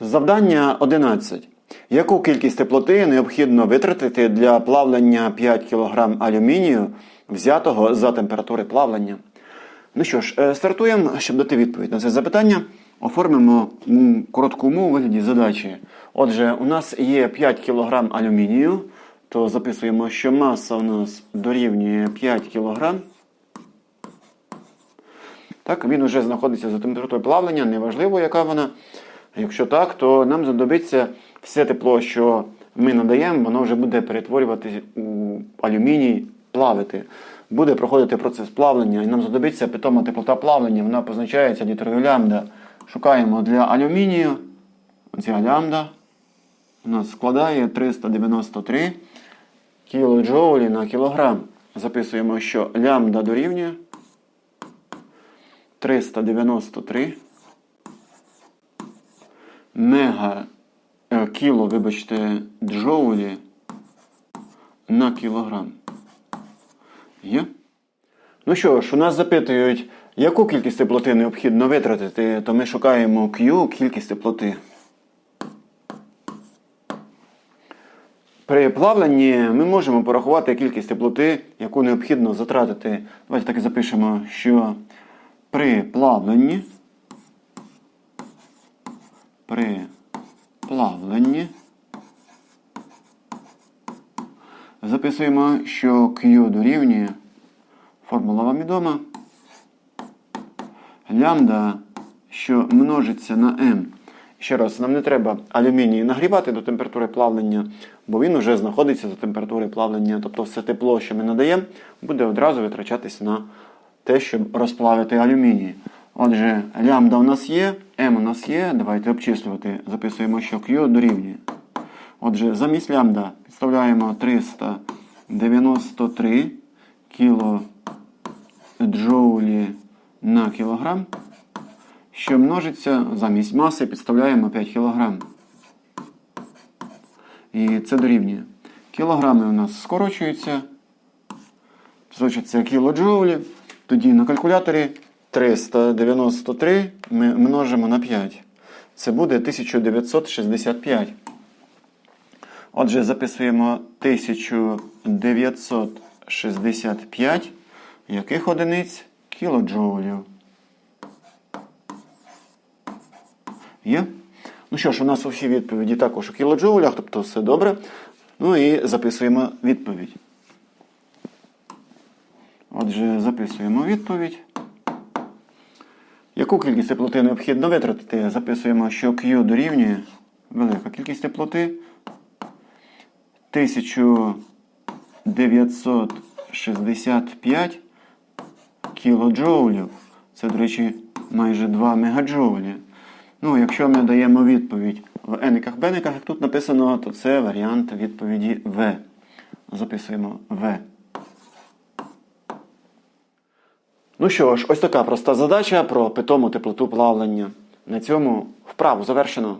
Завдання 11. Яку кількість теплоти необхідно витратити для плавлення 5 кг алюмінію, взятого за температури плавлення? Ну що ж, е, стартуємо, щоб дати відповідь на це запитання. Оформимо коротку умову вигляді задачі. Отже, у нас є 5 кг алюмінію, то записуємо, що маса у нас дорівнює 5 кг. Так, він вже знаходиться за температурою плавлення, неважливо, яка вона. Якщо так, то нам знадобиться все тепло, що ми надаємо, воно вже буде перетворюватися у алюміній, плавити. Буде проходити процес плавлення, і нам знадобиться питома теплота плавлення, вона позначається літерою лямбда. Шукаємо для алюмінію. Ця лямбда у нас складає 393 кілоджоулі на кілограм. Записуємо, що лямбда дорівнює 393 мега е, кіло, вибачте, джоулі на кілограм. Є? Ну що ж, у нас запитують, яку кількість теплоти необхідно витратити, то ми шукаємо Q, кількість теплоти. При плавленні ми можемо порахувати кількість теплоти, яку необхідно затратити. Давайте так і запишемо, що при плавленні при плавленні записуємо, що Q дорівнює, формула вам відома, лямбда, що множиться на m. Ще раз, нам не треба алюміній нагрівати до температури плавлення, бо він вже знаходиться за температурою плавлення. Тобто все тепло, що ми надаємо, буде одразу витрачатися на те, щоб розплавити алюміній. Отже, лямбда у нас є, m у нас є. Давайте обчислювати. Записуємо, що Q дорівнює. Отже, замість лямбда підставляємо 393 кілоджоулі на кілограм, що множиться замість маси підставляємо 5 кілограм. І це дорівнює. Кілограми у нас скорочуються. Значиться кілоджоулі. Тоді на калькуляторі 393 ми множимо на 5. Це буде 1965. Отже, записуємо 1965 яких одиниць кілоджоулів. Є? Ну що ж, у нас усі відповіді також у кілоджоулях, тобто все добре. Ну і записуємо відповідь. Отже, записуємо відповідь. Яку кількість теплоти необхідно витратити? Записуємо, що Q дорівнює велика кількість теплоти 1965 кілоджоулів. Це, до речі, майже 2 мегаджоулі. Ну, якщо ми даємо відповідь в ениках бениках, як тут написано, то це варіант відповіді В. Записуємо В. Ну що ж, ось така проста задача про питому теплоту плавлення. На цьому вправу завершено.